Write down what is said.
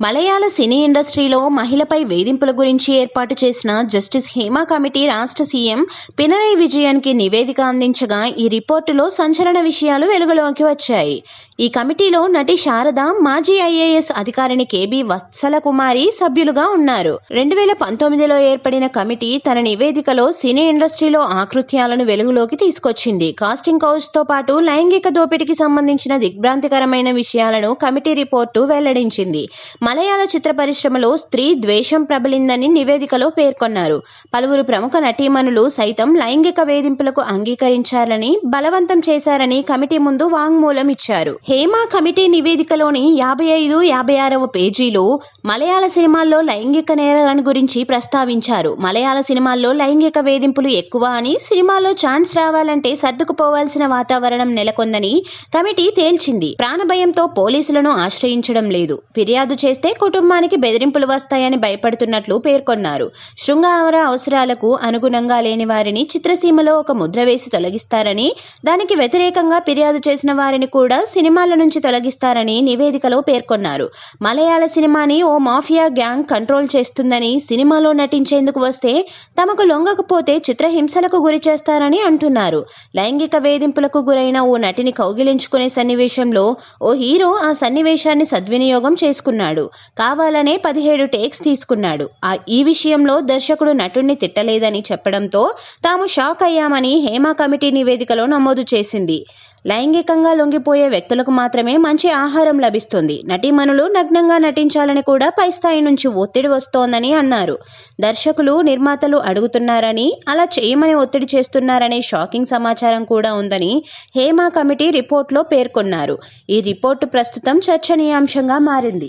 మలయాళ సినీ ఇండస్ట్రీలో మహిళపై వేధింపుల గురించి ఏర్పాటు చేసిన జస్టిస్ హేమా కమిటీ రాష్ట్ర సీఎం పినరై విజయన్కి నివేదిక అందించగా ఈ రిపోర్టులో సంచలన విషయాలు వెలుగులోకి వచ్చాయి. ఈ కమిటీలో నటి శారద మాజీ ఐఏఎస్ అధికారిని కేబి వత్సల కుమారి సభ్యులుగా ఉన్నారు. రెండు వేల పంతొమ్మిదిలో ఏర్పడిన కమిటీ తన నివేదికలో సినీ ఇండస్ట్రీలో ఆకృత్యాలను వెలుగులోకి తీసుకొచ్చింది. కాస్టింగ్ కౌచ్తో పాటు లైంగిక దోపిడీకి సంబంధించిన దిగ్భ్రాంతికరమైన విషయాలను కమిటీ రిపోర్టు వెల్లడించింది. మలయాళ చిత్ర పరిశ్రమలో స్త్రీ ద్వేషం ప్రబలిందని నివేదికలో పేర్కొన్నారు. పలువురు ప్రముఖ నటీమణులు సైతం లైంగిక వేధింపులకు అంగీకరించారని బలవంతం చేశారని కమిటీ ముందు వాంగ్మూలం ఇచ్చారు. హేమా కమిటీ నివేదికలోని యాభై ఐదు యాభై ఆరవ పేజీలో మలయాళ సినిమాల్లో లైంగిక నేరాలను గురించి ప్రస్తావించారు. మలయాళ సినిమాల్లో లైంగిక వేధింపులు ఎక్కువ అని సినిమాలో ఛాన్స్ రావాలంటే సర్దుకుపోవాల్సిన వాతావరణం నెలకొందని కమిటీ తేల్చింది. ప్రాణభయంతో పోలీసులను ఆశ్రయించడం లేదు. ఫిర్యాదు చేస్తే కుటుంబానికి బెదిరింపులు వస్తాయని భయపడుతున్నట్లు పేర్కొన్నారు. శృంగార అవసరాలకు అనుగుణంగా లేని వారిని చిత్రసీమలో ఒక ముద్ర వేసి తొలగిస్తారని దానికి వ్యతిరేకంగా ఫిర్యాదు చేసిన వారిని కూడా సినిమాల నుంచి తొలగిస్తారని నివేదికలో పేర్కొన్నారు. మలయాళ సినిమాని ఓ మాఫియా గ్యాంగ్ కంట్రోల్ చేస్తుందని సినిమాలో నటించేందుకు వస్తే తమకు లొంగకపోతే చిత్రహింసలకు గురి చేస్తారని అంటున్నారు. లైంగిక వేధింపులకు గురైన ఓ నటిని కౌగిలించుకునే సన్నివేశంలో ఓ హీరో ఆ సన్నివేశాన్ని సద్వినియోగం చేసుకున్నాడు. కావాలనే పదిహేడు టేక్స్ తీసుకున్నాడు. ఆ ఈ విషయంలో దర్శకుడు నటుణ్ణి తిట్టలేదని చెప్పడంతో తాము షాక్ అయ్యామని హేమా కమిటీ నివేదికలో నమోదు చేసింది. లైంగికంగా లొంగిపోయే వ్యక్తులకు మాత్రమే మంచి ఆహారం లభిస్తుంది. నటీమణులు నగ్నంగా నటించాలని కూడా పై స్థాయి నుంచి ఒత్తిడి వస్తోందని అన్నారు. దర్శకులు నిర్మాతలు అడుగుతున్నారని అలా చేయమని ఒత్తిడి చేస్తున్నారనే షాకింగ్ సమాచారం కూడా ఉందని హేమా కమిటీ రిపోర్ట్లో పేర్కొన్నారు. ఈ రిపోర్టు ప్రస్తుతం చర్చనీయాంశంగా మారింది.